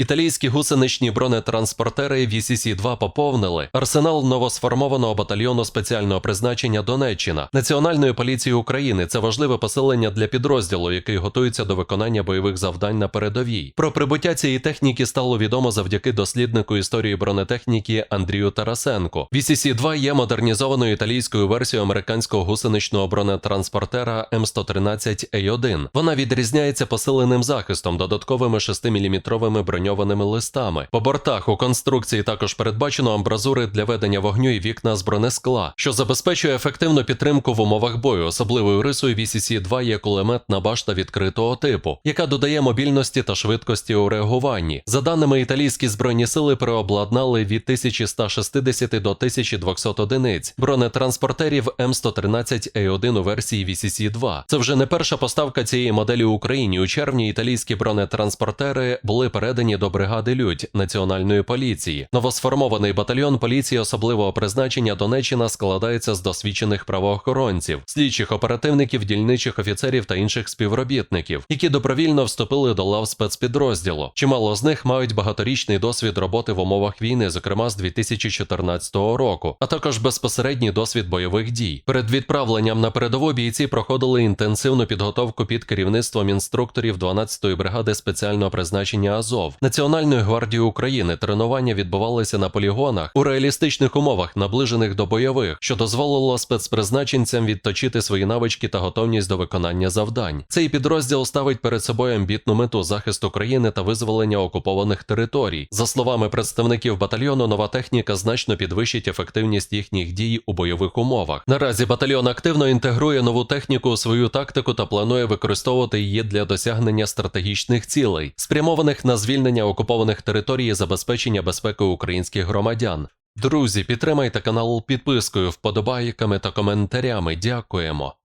Італійські гусеничні бронетранспортери VCC-2 поповнили арсенал новосформованого батальйону спеціального призначення Донеччина Національної поліції України. Це важливе посилення для підрозділу, який готується до виконання бойових завдань на передовій. Про прибуття цієї техніки стало відомо завдяки досліднику історії бронетехніки Андрію Тарасенку. VCC-2 є модернізованою італійською версією американського гусеничного бронетранспортера М113А1. Вона відрізняється посиленим захистом, додатковими 6-мм броньованими листами. По бортах у конструкції також передбачено амбразури для ведення вогню і вікна з бронескла, що забезпечує ефективну підтримку в умовах бою. Особливою рисою VCC-2 є кулеметна башта відкритого типу, яка додає мобільності та швидкості у реагуванні. За даними італійські збройні сили переобладнали від 1160 до 1200 одиниць бронетранспортерів М113А1 у версії VCC-2. Це вже не перша поставка цієї моделі Україні. У червні італійські бронетранспортери були передані до бригади Людь Національної поліції. Новосформований батальйон поліції особливого призначення Донеччина складається з досвідчених правоохоронців, слідчих оперативників, дільничих офіцерів та інших співробітників, які добровільно вступили до лав спецпідрозділу. Чимало з них мають багаторічний досвід роботи в умовах війни, зокрема з 2014 року, а також безпосередній досвід бойових дій. Перед відправленням на передову бійці проходили інтенсивну підготовку під керівництвом інструкторів 12-ї бригади спеціального призначення Азов Національної гвардії України. Тренування відбувалися на полігонах у реалістичних умовах, наближених до бойових, що дозволило спецпризначенцям відточити свої навички та готовність до виконання завдань. Цей підрозділ ставить перед собою амбітну мету захисту країни та визволення окупованих територій. За словами представників батальйону, нова техніка значно підвищить ефективність їхніх дій у бойових умовах. Наразі батальйон активно інтегрує нову техніку у свою тактику та планує використовувати її для досягнення стратегічних цілей, спрямованих на звільнення окупованих територій і забезпечення безпеки українських громадян. Друзі, підтримайте канал підпискою, вподобайками та коментарями. Дякуємо.